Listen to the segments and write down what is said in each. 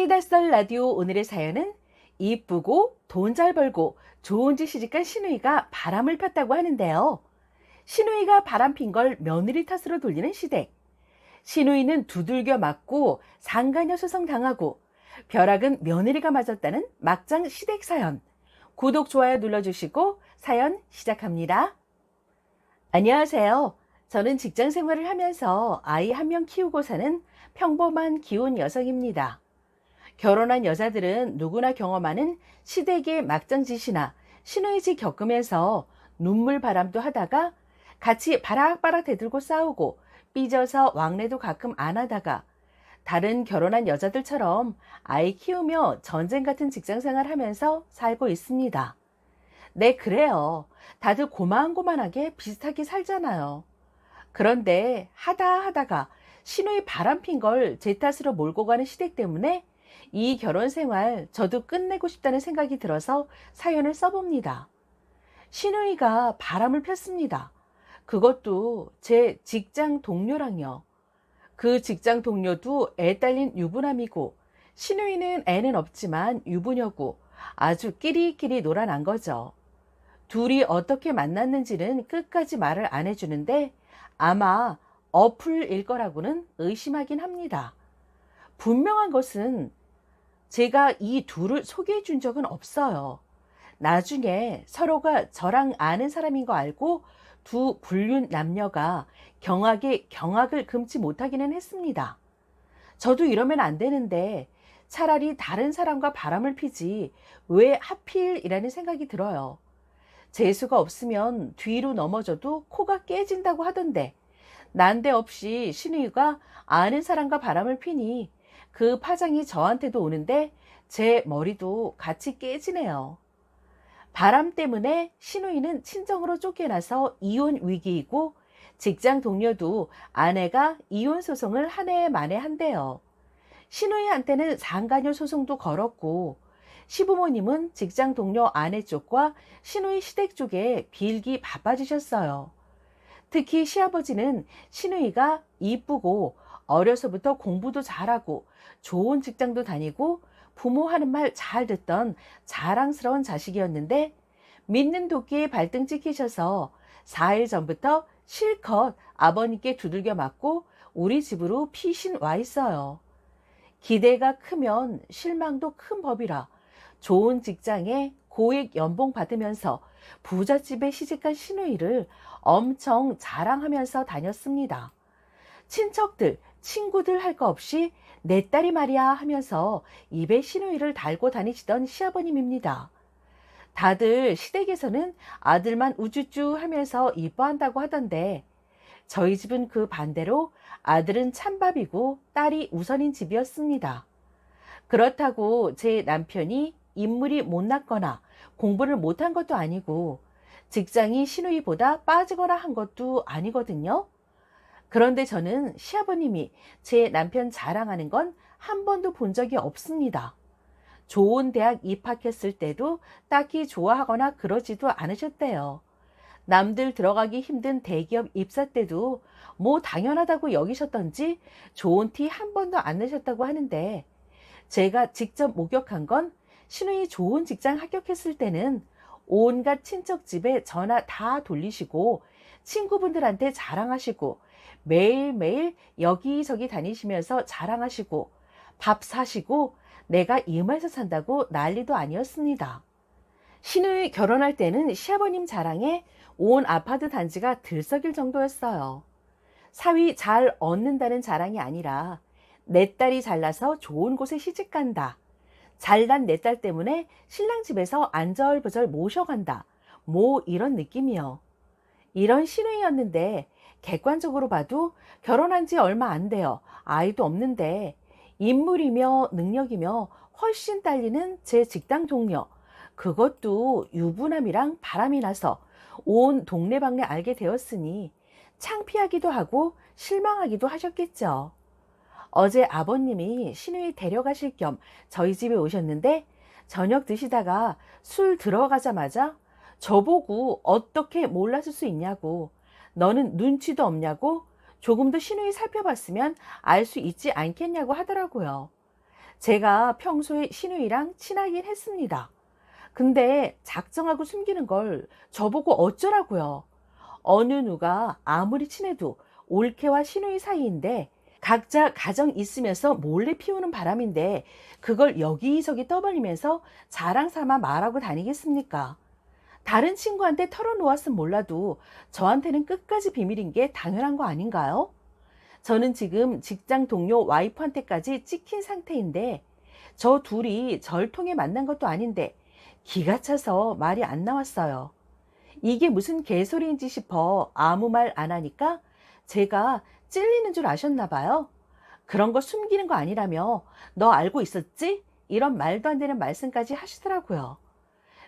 사이다 썰 라디오 오늘의 사연은 이쁘고 돈 잘 벌고 좋은 집 시집간 신우이가 바람을 폈다고 하는데요. 신우이가 바람 핀 걸 며느리 탓으로 돌리는 시댁. 신우이는 두들겨 맞고 상가녀 소송 당하고 벼락은 며느리가 맞았다는 막장 시댁 사연. 구독, 좋아요 눌러주시고 사연 시작합니다. 안녕하세요. 저는 직장 생활을 하면서 아이 한 명 키우고 사는 평범한 기혼 여성입니다. 결혼한 여자들은 누구나 경험하는 시댁의 막장짓이나 신우이지 겪으면서 눈물 바람도 하다가 같이 바락바락 대들고 싸우고 삐져서 왕래도 가끔 안 하다가 다른 결혼한 여자들처럼 아이 키우며 전쟁 같은 직장 생활 하면서 살고 있습니다. 네, 그래요. 다들 고만고만하게 비슷하게 살잖아요. 그런데 하다 하다가 신우이 바람 핀 걸 제 탓으로 몰고 가는 시댁 때문에 이 결혼 생활 저도 끝내고 싶다는 생각이 들어서 사연을 써봅니다. 신우이가 바람을 폈습니다. 그것도 제 직장 동료랑요. 그 직장 동료도 애 딸린 유부남이고 신우이는 애는 없지만 유부녀고 아주 끼리끼리 놀아난 거죠. 둘이 어떻게 만났는지는 끝까지 말을 안 해주는데 아마 어플일 거라고는 의심하긴 합니다. 분명한 것은 제가 이 둘을 소개해 준 적은 없어요. 나중에 서로가 저랑 아는 사람인 거 알고 두 불륜 남녀가 경악에 경악을 금치 못하기는 했습니다. 저도 이러면 안 되는데 차라리 다른 사람과 바람을 피지 왜 하필이라는 생각이 들어요. 재수가 없으면 뒤로 넘어져도 코가 깨진다고 하던데 난데없이 신우이가 아는 사람과 바람을 피니 그 파장이 저한테도 오는데 제 머리도 같이 깨지네요. 바람 때문에 신우이는 친정으로 쫓겨나서 이혼 위기이고 직장 동료도 아내가 이혼 소송을 한 해 만에 한대요. 신우이한테는 상간녀 소송도 걸었고 시부모님은 직장 동료 아내 쪽과 신우이 시댁 쪽에 빌기 바빠지셨어요. 특히 시아버지는 신우이가 이쁘고 어려서부터 공부도 잘하고 좋은 직장도 다니고 부모 하는 말 잘 듣던 자랑스러운 자식이었는데 믿는 도끼에 발등 찍히셔서 4일 전부터 실컷 아버님께 두들겨 맞고 우리 집으로 피신 와 있어요. 기대가 크면 실망도 큰 법이라 좋은 직장에 고액 연봉 받으면서 부잣집에 시집간 신우이를 엄청 자랑하면서 다녔습니다. 친척들, 친구들 할 거 없이 내 딸이 말이야 하면서 입에 신우이를 달고 다니시던 시아버님입니다. 다들 시댁에서는 아들만 우쭈쭈 하면서 이뻐한다고 하던데 저희 집은 그 반대로 아들은 찬밥이고 딸이 우선인 집이었습니다. 그렇다고 제 남편이 인물이 못났거나 공부를 못한 것도 아니고 직장이 신우이보다 빠지거나 한 것도 아니거든요. 그런데 저는 시아버님이 제 남편 자랑하는 건 한 번도 본 적이 없습니다. 좋은 대학 입학했을 때도 딱히 좋아하거나 그러지도 않으셨대요. 남들 들어가기 힘든 대기업 입사 때도 뭐 당연하다고 여기셨던지 좋은 티 한 번도 안 내셨다고 하는데 제가 직접 목격한 건 신우이 좋은 직장 합격했을 때는 온갖 친척 집에 전화 다 돌리시고 친구분들한테 자랑하시고 매일매일 여기저기 다니시면서 자랑하시고 밥 사시고 내가 이마에서 산다고 난리도 아니었습니다. 신우이 결혼할 때는 시아버님 자랑에 온 아파트 단지가 들썩일 정도였어요. 사위 잘 얻는다는 자랑이 아니라 내 딸이 잘나서 좋은 곳에 시집 간다. 잘난 내 딸 때문에 신랑 집에서 안절부절 모셔간다. 뭐 이런 느낌이요. 이런 신우이였는데 객관적으로 봐도 결혼한 지 얼마 안 돼요. 아이도 없는데 인물이며 능력이며 훨씬 딸리는 제 직장 동료. 그것도 유부남이랑 바람이 나서 온 동네방네 알게 되었으니 창피하기도 하고 실망하기도 하셨겠죠. 어제 아버님이 신우이 데려가실 겸 저희 집에 오셨는데 저녁 드시다가 술 들어가자마자 저보고 어떻게 몰랐을 수 있냐고 너는 눈치도 없냐고 조금 더 신우이 살펴봤으면 알 수 있지 않겠냐고 하더라고요. 제가 평소에 신우이랑 친하긴 했습니다. 근데 작정하고 숨기는 걸 저보고 어쩌라고요. 어느 누가 아무리 친해도 올케와 신우이 사이인데 각자 가정 있으면서 몰래 피우는 바람인데 그걸 여기저기 떠벌리면서 자랑 삼아 말하고 다니겠습니까? 다른 친구한테 털어놓았음 몰라도 저한테는 끝까지 비밀인 게 당연한 거 아닌가요? 저는 지금 직장 동료 와이프한테까지 찍힌 상태인데 저 둘이 절 통해 만난 것도 아닌데 기가 차서 말이 안 나왔어요. 이게 무슨 개소리인지 싶어 아무 말 안 하니까 제가 찔리는 줄 아셨나 봐요. 그런 거 숨기는 거 아니라며 너 알고 있었지? 이런 말도 안 되는 말씀까지 하시더라고요.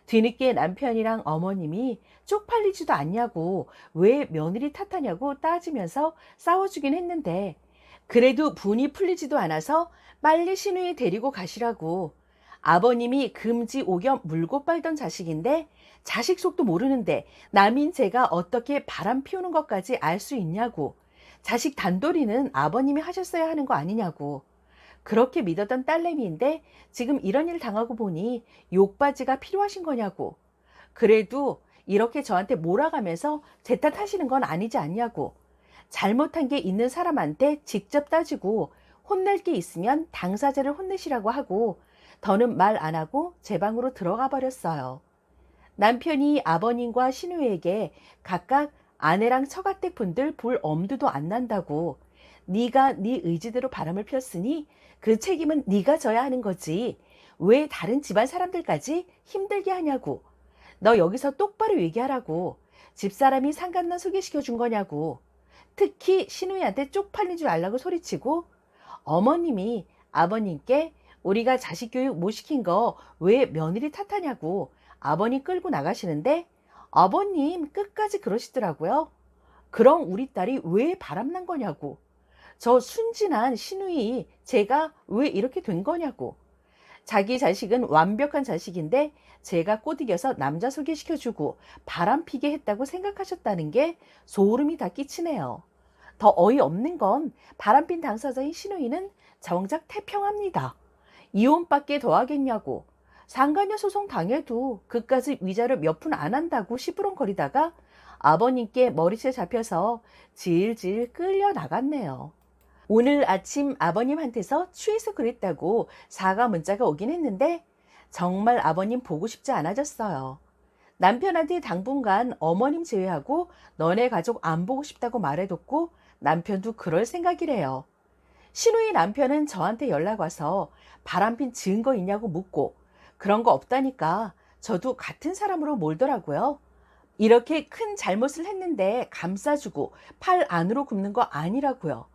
뒤늦게 남편이랑 어머님이 쪽팔리지도 않냐고 왜 며느리 탓하냐고 따지면서 싸워주긴 했는데 그래도 분이 풀리지도 않아서 빨리 신우이 데리고 가시라고. 아버님이 금지 오겸 물고 빨던 자식인데 자식 속도 모르는데 남인 제가 어떻게 바람 피우는 것까지 알 수 있냐고. 자식 단돌이는 아버님이 하셨어야 하는 거 아니냐고 그렇게 믿었던 딸내미인데 지금 이런 일 당하고 보니 욕바지가 필요하신 거냐고. 그래도 이렇게 저한테 몰아가면서 제 탓하시는 건 아니지 않냐고. 잘못한 게 있는 사람한테 직접 따지고 혼낼 게 있으면 당사자를 혼내시라고 하고 더는 말 안 하고 제 방으로 들어가 버렸어요. 남편이 아버님과 신우에게 각각 아내랑 처가댁 분들 볼 엄두도 안 난다고 네가 네 의지대로 바람을 폈으니 그 책임은 네가 져야 하는 거지. 왜 다른 집안 사람들까지 힘들게 하냐고. 너 여기서 똑바로 얘기하라고. 집사람이 상간남 소개시켜 준 거냐고. 특히 신우이한테 쪽팔린 줄 알라고 소리치고 어머님이 아버님께 우리가 자식 교육 못 시킨 거 왜 며느리 탓하냐고 아버님 끌고 나가시는데 아버님 끝까지 그러시더라고요. 그럼 우리 딸이 왜 바람난 거냐고. 저 순진한 신우이 제가 왜 이렇게 된 거냐고. 자기 자식은 완벽한 자식인데 제가 꼬드겨서 남자 소개시켜주고 바람 피게 했다고 생각하셨다는 게 소름이 다 끼치네요. 더 어이없는 건 바람핀 당사자인 신우이는 정작 태평합니다. 이혼밖에 더 하겠냐고. 상간녀 소송 당해도 그까지 위자료 몇 푼 안 한다고 시부렁거리다가 아버님께 머리채 잡혀서 질질 끌려 나갔네요. 오늘 아침 아버님한테서 취해서 그랬다고 사과 문자가 오긴 했는데 정말 아버님 보고 싶지 않아졌어요. 남편한테 당분간 어머님 제외하고 너네 가족 안 보고 싶다고 말해뒀고 남편도 그럴 생각이래요. 신우이 남편은 저한테 연락 와서 바람핀 증거 있냐고 묻고 그런 거 없다니까 저도 같은 사람으로 몰더라고요. 이렇게 큰 잘못을 했는데 감싸주고 팔 안으로 굽는 거 아니라고요.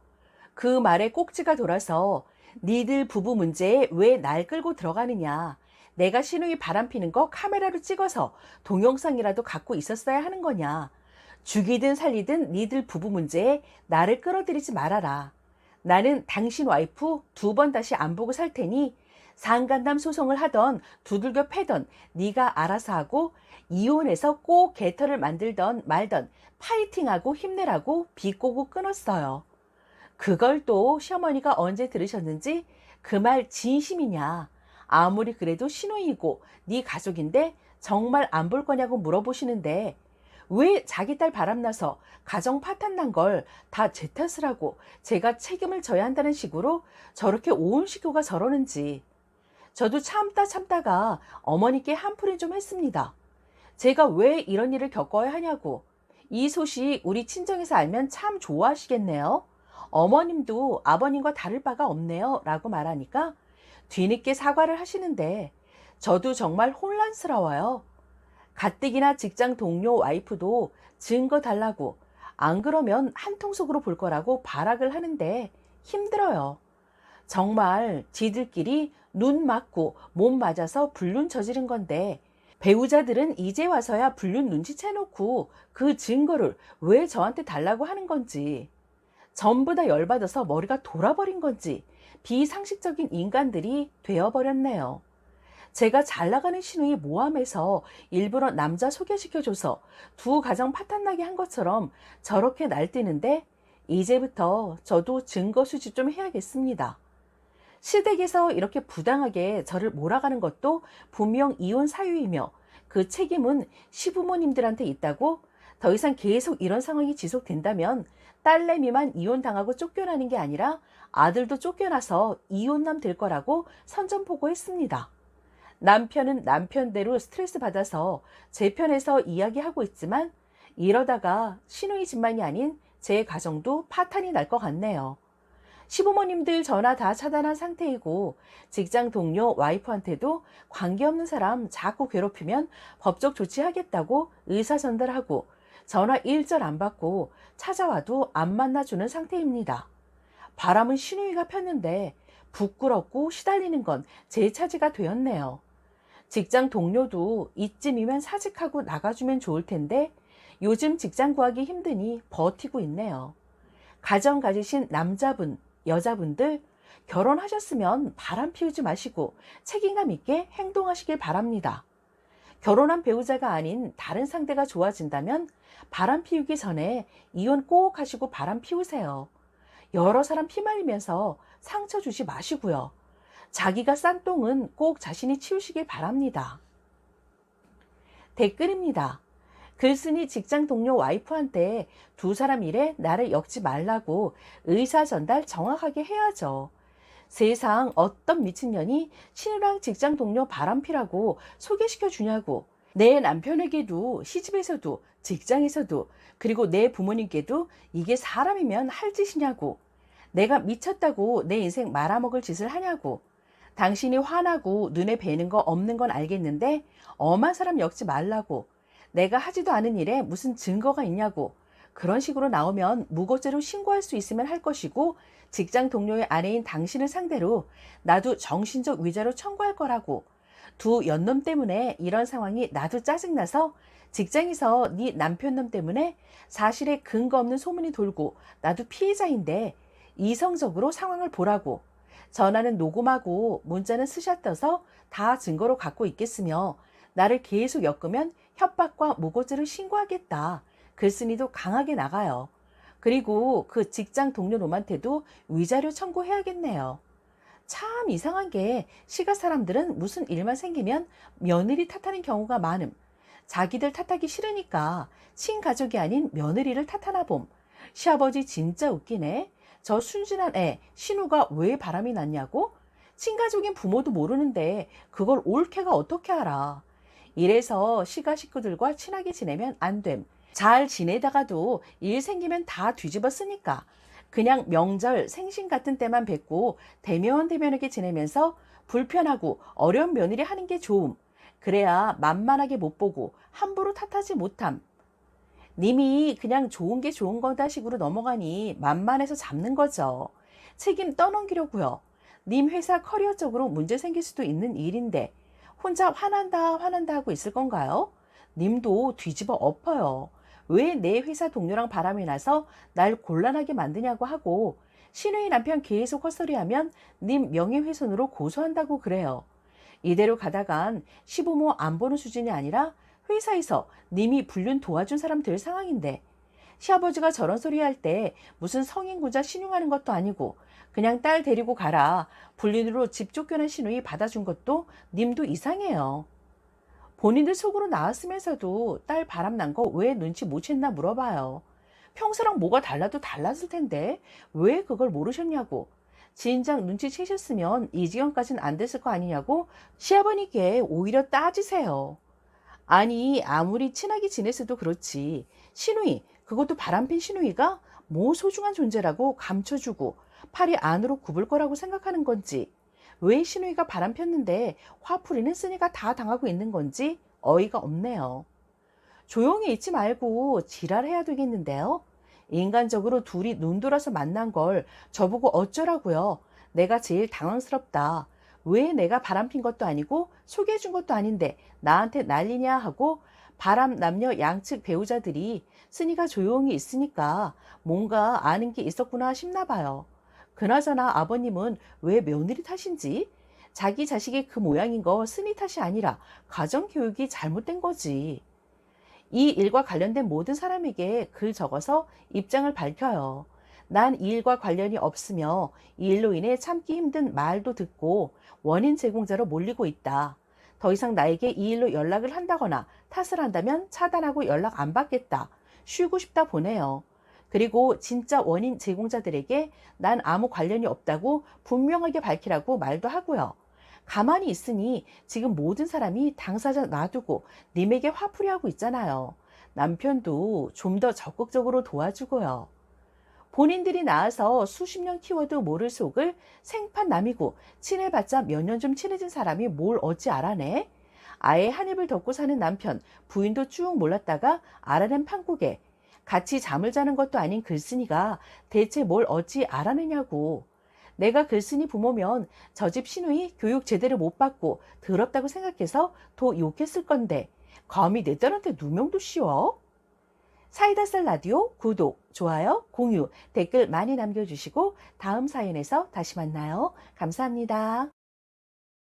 그 말에 꼭지가 돌아서 니들 부부 문제에 왜 날 끌고 들어가느냐. 내가 신우이 바람 피는 거 카메라로 찍어서 동영상이라도 갖고 있었어야 하는 거냐. 죽이든 살리든 니들 부부 문제에 나를 끌어들이지 말아라. 나는 당신 와이프 두 번 다시 안 보고 살 테니 상간남 소송을 하던 두들겨 패던 네가 알아서 하고 이혼해서 꼭 개털을 만들던 말던 파이팅하고 힘내라고 비꼬고 끊었어요. 그걸 또 시어머니가 언제 들으셨는지 그 말 진심이냐. 아무리 그래도 신우이고 네 가족인데 정말 안 볼 거냐고 물어보시는데 왜 자기 딸 바람나서 가정 파탄 난 걸 다 제 탓을 하고 제가 책임을 져야 한다는 식으로 저렇게 온 식구가 저러는지 저도 참다 참다가 어머니께 한풀이 좀 했습니다. 제가 왜 이런 일을 겪어야 하냐고 이 소식 우리 친정에서 알면 참 좋아하시겠네요. 어머님도 아버님과 다를 바가 없네요. 라고 말하니까 뒤늦게 사과를 하시는데 저도 정말 혼란스러워요. 가뜩이나 직장 동료 와이프도 증거 달라고 안 그러면 한통속으로 볼 거라고 발악을 하는데 힘들어요. 정말 지들끼리 눈 맞고 몸 맞아서 불륜 저지른 건데 배우자들은 이제 와서야 불륜 눈치채놓고 그 증거를 왜 저한테 달라고 하는 건지 전부 다 열받아서 머리가 돌아버린 건지 비상식적인 인간들이 되어버렸네요. 제가 잘 나가는 신우이 모함에서 일부러 남자 소개시켜줘서 두 가정 파탄나게 한 것처럼 저렇게 날뛰는데 이제부터 저도 증거 수집 좀 해야겠습니다. 시댁에서 이렇게 부당하게 저를 몰아가는 것도 분명 이혼 사유이며 그 책임은 시부모님들한테 있다고 더 이상 계속 이런 상황이 지속된다면 딸내미만 이혼당하고 쫓겨나는 게 아니라 아들도 쫓겨나서 이혼남 될 거라고 선전포고했습니다. 남편은 남편대로 스트레스 받아서 제 편에서 이야기하고 있지만 이러다가 신우이 집만이 아닌 제 가정도 파탄이 날 것 같네요. 시부모님들 전화 다 차단한 상태이고 직장 동료 와이프한테도 관계없는 사람 자꾸 괴롭히면 법적 조치하겠다고 의사 전달하고 전화 일절 안 받고 찾아와도 안 만나주는 상태입니다. 바람은 신우이가 폈는데 부끄럽고 시달리는 건 제 차지가 되었네요. 직장 동료도 이쯤이면 사직하고 나가주면 좋을 텐데 요즘 직장 구하기 힘드니 버티고 있네요. 가정 가지신 남자분, 여자분들 결혼하셨으면 바람 피우지 마시고 책임감 있게 행동하시길 바랍니다. 결혼한 배우자가 아닌 다른 상대가 좋아진다면 바람 피우기 전에 이혼 꼭 하시고 바람 피우세요. 여러 사람 피말리면서 상처 주지 마시고요. 자기가 싼 똥은 꼭 자신이 치우시길 바랍니다. 댓글입니다. 글쓴이 직장 동료 와이프한테 두 사람 일에 나를 엮지 말라고 의사 전달 정확하게 해야죠. 세상 어떤 미친년이 신우랑 직장 동료 바람피라고 소개시켜 주냐고. 내 남편에게도 시집에서도 직장에서도 그리고 내 부모님께도 이게 사람이면 할 짓이냐고. 내가 미쳤다고 내 인생 말아먹을 짓을 하냐고. 당신이 화나고 눈에 뵈는 거 없는 건 알겠는데 엄한 사람 엮지 말라고. 내가 하지도 않은 일에 무슨 증거가 있냐고. 그런 식으로 나오면 무고죄로 신고할 수 있으면 할 것이고 직장 동료의 아내인 당신을 상대로 나도 정신적 위자료 청구할 거라고. 두 연놈 때문에 이런 상황이 나도 짜증나서 직장에서 네 남편 놈 때문에 사실에 근거 없는 소문이 돌고 나도 피해자인데 이성적으로 상황을 보라고. 전화는 녹음하고 문자는 스샷 떠서 다 증거로 갖고 있겠으며 나를 계속 엮으면 협박과 무고죄를 신고하겠다. 글쓴이도 강하게 나가요. 그리고 그 직장 동료 놈한테도 위자료 청구해야겠네요. 참 이상한 게 시가 사람들은 무슨 일만 생기면 며느리 탓하는 경우가 많음. 자기들 탓하기 싫으니까 친가족이 아닌 며느리를 탓하나 봄. 시아버지 진짜 웃기네. 저 순진한 애 신우가 왜 바람이 났냐고? 친가족인 부모도 모르는데 그걸 올케가 어떻게 알아? 이래서 시가 식구들과 친하게 지내면 안 됨. 잘 지내다가도 일 생기면 다 뒤집어 쓰니까 그냥 명절 생신 같은 때만 뵙고 대면 대면하게 지내면서 불편하고 어려운 며느리 하는 게 좋음. 그래야 만만하게 못 보고 함부로 탓하지 못함. 님이 그냥 좋은 게 좋은 거다 식으로 넘어가니 만만해서 잡는 거죠. 책임 떠넘기려고요. 님 회사 커리어적으로 문제 생길 수도 있는 일인데 혼자 화난다 화난다 하고 있을 건가요? 님도 뒤집어 엎어요. 왜 내 회사 동료랑 바람이 나서 날 곤란하게 만드냐고 하고 신우이 남편 계속 헛소리하면 님 명예훼손으로 고소한다고 그래요. 이대로 가다간 시부모 안 보는 수준이 아니라 회사에서 님이 불륜 도와준 사람 될 상황인데 시아버지가 저런 소리 할 때 무슨 성인 구자 신용하는 것도 아니고 그냥 딸 데리고 가라 불륜으로 집 쫓겨난 신우이 받아준 것도 님도 이상해요. 본인들 속으로 나왔으면서도 딸 바람 난 거 왜 눈치 못 챘나 물어봐요. 평소랑 뭐가 달라도 달랐을 텐데 왜 그걸 모르셨냐고. 진작 눈치 채셨으면 이 지경까지는 안 됐을 거 아니냐고 시아버니께 오히려 따지세요. 아니 아무리 친하게 지냈어도 그렇지 신우이 그것도 바람핀 신우이가 뭐 소중한 존재라고 감춰주고 팔이 안으로 굽을 거라고 생각하는 건지 왜 신우이가 바람 폈는데 화풀이는 쓰니가 다 당하고 있는 건지 어이가 없네요. 조용히 있지 말고 지랄해야 되겠는데요. 인간적으로 둘이 눈 돌아서 만난 걸 저보고 어쩌라고요. 내가 제일 당황스럽다. 왜 내가 바람핀 것도 아니고 소개해준 것도 아닌데 나한테 난리냐 하고 바람 남녀 양측 배우자들이 쓰니가 조용히 있으니까 뭔가 아는 게 있었구나 싶나 봐요. 그나저나 아버님은 왜 며느리 탓인지 자기 자식이 그 모양인 거 스니 탓이 아니라 가정 교육이 잘못된 거지. 이 일과 관련된 모든 사람에게 글 적어서 입장을 밝혀요. 난 이 일과 관련이 없으며 이 일로 인해 참기 힘든 말도 듣고 원인 제공자로 몰리고 있다. 더 이상 나에게 이 일로 연락을 한다거나 탓을 한다면 차단하고 연락 안 받겠다. 쉬고 싶다 보내요. 그리고 진짜 원인 제공자들에게 난 아무 관련이 없다고 분명하게 밝히라고 말도 하고요. 가만히 있으니 지금 모든 사람이 당사자 놔두고 님에게 화풀이 하고 있잖아요. 남편도 좀 더 적극적으로 도와주고요. 본인들이 낳아서 수십 년 키워도 모를 속을 생판 남이고 친해봤자 몇 년 좀 친해진 사람이 뭘 어찌 알아내? 아예 한 입을 덮고 사는 남편, 부인도 쭉 몰랐다가 알아낸 판국에 같이 잠을 자는 것도 아닌 글쓴이가 대체 뭘 어찌 알아내냐고. 내가 글쓴이 부모면 저 집 시누이 교육 제대로 못 받고 더럽다고 생각해서 더 욕했을 건데 감히 내 딸한테 누명도 씌워? 사이다셀 라디오 구독, 좋아요, 공유, 댓글 많이 남겨주시고 다음 사연에서 다시 만나요. 감사합니다.